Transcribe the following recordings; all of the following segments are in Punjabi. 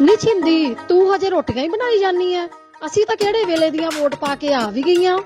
ਨੀ ਛਿੰਦੀ, ਤੂੰ ਹਜੇ ਰੋਟੀਆਂ ਹੀ ਬਣਾਈ ਜਾਨੀ ਐ। ਅਸੀਂ ਤਾਂ ਕਿਹੜੇ ਵੇਲੇ ਦੀਆਂ ਵੋਟ ਪਾ ਕੇ ਆ ਵੀ ਗਈਆਂ।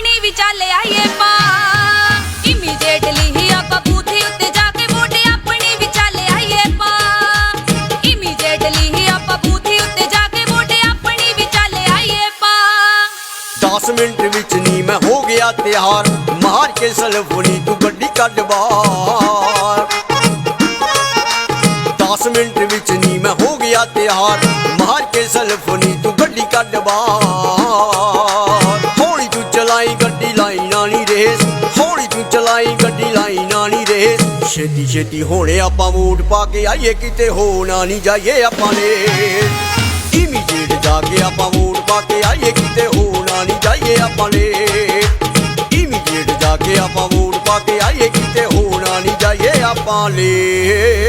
ਆਪਣੀ ਵੀ ਆਈਏ ਪਾ। ਇਮੀਡੀਏਟਲੀ ਹੀ ਆਪਾਂ ਬੂਥੀ ਉੱਤੇ ਜਾ ਕੇ ਵੋਟ ਆਪਣੀ ਵੀ ਆਈਏ ਪਾ। ਇਮੀਡੀਏਟਲੀ ਹੀ ਆਪਾਂ ਬੂਥੀ ਉੱਤੇ ਜਾ ਕੇ ਵੋਟ ਆਪਣੀ ਵੀ ਆਈਏ ਪਾ। 10 ਮਿੰਟ ਵਿੱਚ ਨਹੀਂ ਮੈਂ ਹੋ ਗਿਆ ਤਿਆਰ। ਮਾਰ ਕੇ ਸਲਫੋਨੀ ਤੂੰ ਗੱਡੀ ਕੱਢ ਬਾਹਰ। 10 ਮਿੰਟ ਵਿੱਚ ਨਹੀਂ ਮੈਂ ਹੋ ਗਿਆ ਤਿਆਰ। ਮਾਰ ਕੇ ਸਲਫੋਨੀ ਤੂੰ ਗੱਡੀ ਕੱਢ ਬਾਹਰ। ਛੇਤੀ ਛੇਤੀ ਹੋਣੇ ਆਪਾਂ ਵੋਟ ਪਾ ਕੇ ਆਈਏ, ਕਿਤੇ ਹੋਣਾ ਨਹੀਂ ਜਾਈਏ ਆਪਾਂ ਨੇ। ਇਮੀਡੀਏਟ ਜਾ ਕੇ ਆਪਾਂ ਵੋਟ ਪਾ ਕੇ ਆਈਏ, ਕਿਤੇ ਹੋਣਾ ਨਹੀਂ ਜਾਈਏ ਆਪਾਂ ਨੇ। ਇਮੀਡੀਏਟ ਜਾ ਕੇ ਆਪਾਂ ਵੋਟ ਪਾ ਕੇ ਆਈਏ, ਕਿਤੇ ਹੋਣਾ ਨਹੀਂ ਜਾਈਏ ਆਪਾਂ ਨੇ।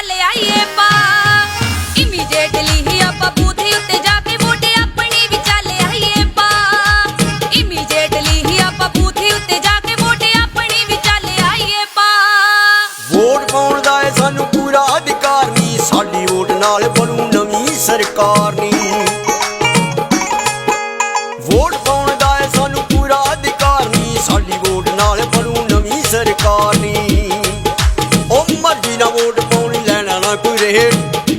ਆਪਣੀ ਪਾ। ਇਮੀਡੀਏਟਲੀ ਹੀ ਆਪਾਂ ਬੂਥੀ ਉੱਤੇ ਜਾ ਕੇ ਵੋਟ ਆਪਣੀ ਵੀ ਚੱਲ ਆਈਏ ਪਾ। ਇਮੀਡੀਏਟਲੀ ਹੀ ਆਪਾਂ ਬੂਥੀ ਉੱਤੇ ਜਾ ਕੇ ਵੋਟ ਆਪਣੀ ਵੀ ਚੱਲ ਆਈਏ ਪਾ। ਵੋਟ ਪਾਉਣ ਦਾ ਏ ਸਾਨੂੰ ਪੂਰਾ ਅਧਿਕਾਰ ਨਹੀਂ। ਸਾਡੀ ਵੋਟ ਨਾਲ ਬਣੂ ਨਵੀਂ ਸਰਕਾਰ ਨਹੀਂ। ਨਾ ਕੋਈ ਰਹੇ।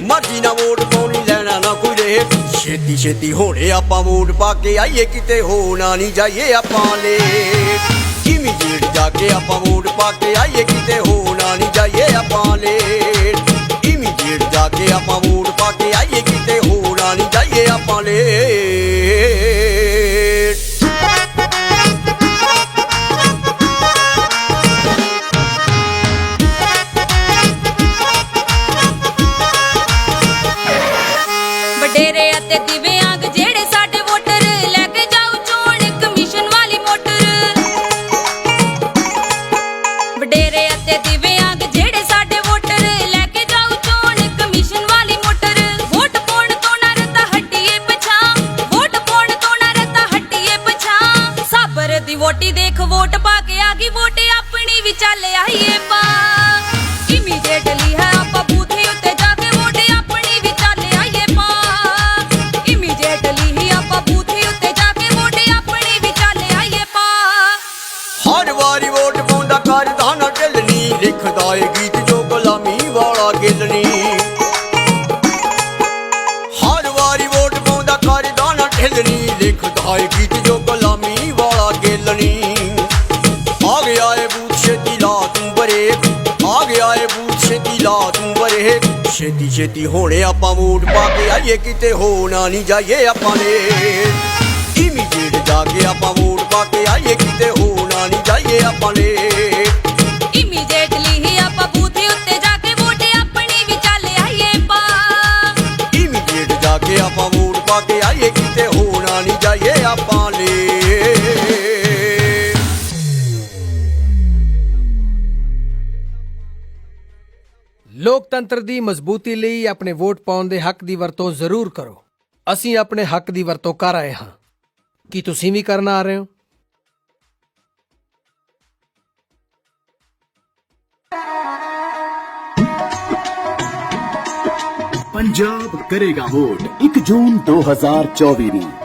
ਮਰਜ਼ੀ ਨਾ ਵੋਟ ਪਾਉਣੀ, ਲੈਣਾ ਨਾ ਕੋਈ ਰਹੇ। ਛੇਤੀ ਛੇਤੀ ਹੋਣੇ ਆਪਾਂ ਵੋਟ ਪਾ ਕੇ ਆਈਏ, ਕਿਤੇ ਹੋਣਾ ਨਹੀਂ ਜਾਈਏ ਆਪਾਂ ਲੈ ਇਮੀਡੀਏਟ ਜਾ ਕੇ ਆਪਾਂ ਵੋਟ ਪਾ ਕੇ ਆਈਏ, ਕਿਤੇ ਹੋਣਾ ਨਹੀਂ ਜਾਈਏ ਆਪਾਂ ਲੈ ਇਮੀਡੀਏਟ ਜਾ ਕੇ ਆਪਾਂ ਵੋਟ ਪਾ ਕੇ ਆਈਏ, ਕਿਤੇ ਹੋਣਾ ਨਹੀਂ ਜਾਈਏ ਆਪਾਂ ਲੈ ਚੱਲ ਆਈਏ ਪਾ ਇਮੀਡੀਏਟਲੀ ਹੈ ਆਪਾਂ ਬੂਥੇ ਉੱਤੇ ਜਾ ਕੇ ਵੋਟ ਆਪਣੀ ਵੀ ਚੱਲ ਆਈਏ ਪਾ ਇਮੀਡੀਏਟਲੀ ਹੀ ਆਪਾਂ ਬੂਥੇ ਉੱਤੇ ਜਾ ਕੇ ਵੋਟ ਆਪਣੀ ਵੀ ਚੱਲ ਆਈਏ ਪਾ ਹਰ ਵਾਰੀ ਵੋਟ ਪਾਉਂਦਾ ਕਰਦਾ ਨਾ ਢਿੱਲਣੀ ਲਿਖਦਾ ਏ ਗੀਤ ਜੋ ਗੁਲਾਮੀ ਵਾਲਾ ਗਿਲਣੀ ਹਰ ਵਾਰੀ ਵੋਟ ਪਾਉਂਦਾ ਕਰਦਾ ਨਾ ਢਿੱਲਣੀ ਲਿਖਦਾ ਏ ਗੀਤ ਤੂੰ ਛੇਤੀ ਛੇਤੀ ਹੋਣੇ ਆਪਾਂ ਵੋਟ ਪਾ ਕੇ ਆਈਏ, ਕਿਤੇ ਹੋਣਾ ਨਹੀਂ ਜਾਈਏ ਆਪਾਂ ਨੇ। ਇਮੀਡੀਏਟ ਜਾ ਕੇ ਆਪਾਂ ਵੋਟ ਪਾ ਕੇ ਆਈਏ, ਕਿਤੇ ਹੋਣਾ ਨਹੀਂ ਜਾਈਏ ਆਪਾਂ ਨੇ। ਇਮੀਡੀਏਟਲੀ ਲੋਕਤੰਤਰ ਦੀ ਮਜ਼ਬੂਤੀ ਲਈ ਆਪਣੇ ਵੋਟ ਪਾਉਣ ਦੇ ਹੱਕ ਦੀ ਵਰਤੋਂ ਜ਼ਰੂਰ ਕਰੋ। ਅਸੀਂ ਆਪਣੇ ਹੱਕ ਦੀ ਵਰਤੋਂ ਕਰ ਆਏ ਹਾਂ। ਕੀ ਤੁਸੀਂ ਵੀ ਕਰਨ ਆ ਰਹੇ ਹੋ? ਪੰਜਾਬ ਕਰੇਗਾ ਵੋਟ। 1 ਜੂਨ 2024 ਨੂੰ।